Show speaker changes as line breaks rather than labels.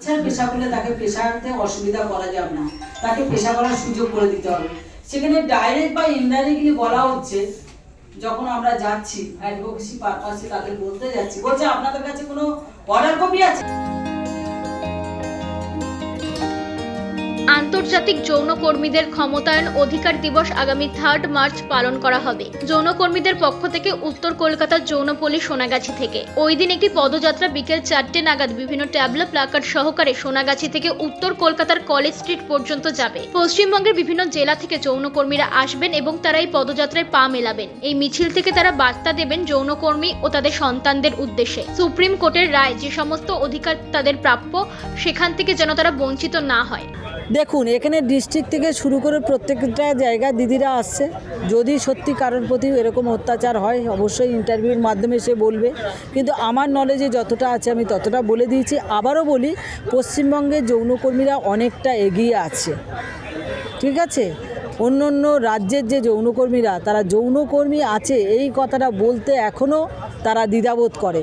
ইচ্ছার পেশা করলে তাকে পেশাতে অসুবিধা করা যাবে না। তাকে পেশা করার সুযোগ করে দিতে হবে। সেখানে ডাইরেক্ট বা ইনডাইরেক্টলি বলা হচ্ছে, যখন আমরা যাচ্ছি অ্যাডভোকেসি পারপাসে তাদের বলতে যাচ্ছি। বলছে, আপনাদের কাছে কোনো অর্ডার কপি আছে?
আন্তর্জাতিক যৌনকর্মীদের ক্ষমতায়ন অধিকার দিবস আগামী থার্ড মার্চ পালন করা হবে। যৌনকর্মীদের পক্ষ থেকে উত্তর কলকাতার যৌনপল্লী সোনাগাছি থেকে। ওই দিন একটি পদযাত্রা বিকেল চারটে নাগাদ বিভিন্ন ট্যাবলো প্লাকার্ড সহকারে সোনাগাছি থেকে উত্তর কলকাতার কলেজ স্ট্রিট পর্যন্ত যাবে। পশ্চিমবঙ্গের বিভিন্ন জেলা থেকে যৌনকর্মীরা আসবেন এবং তারা এই পদযাত্রায় পা মেলাবেন। এই মিছিল থেকে তারা বার্তা দেবেন যৌনকর্মী ও তাদের সন্তানদের উদ্দেশ্যে। সুপ্রিম কোর্টের রায় যে সমস্ত অধিকার তাদের প্রাপ্য, সেখান থেকে যেন তারা বঞ্চিত না হয়।
দেখুন, এখানে ডিস্ট্রিক্ট থেকে শুরু করে প্রত্যেকটা জায়গায় দিদিরা আসছে। যদি সত্যি কারোর প্রতি এরকম অত্যাচার হয়, অবশ্যই ইন্টারভিউর মাধ্যমে সে বলবে। কিন্তু আমার নলেজে যতটা আছে, আমি ততটা বলে দিয়েছি। আবারও বলি, পশ্চিমবঙ্গের যৌনকর্মীরা অনেকটা এগিয়ে আছে। ঠিক আছে? অন্য অন্য রাজ্যের যে যৌনকর্মীরা, তারা যৌনকর্মী আছে, এই কথাটা বলতে এখনও তারা দ্বিধাবোধ করে।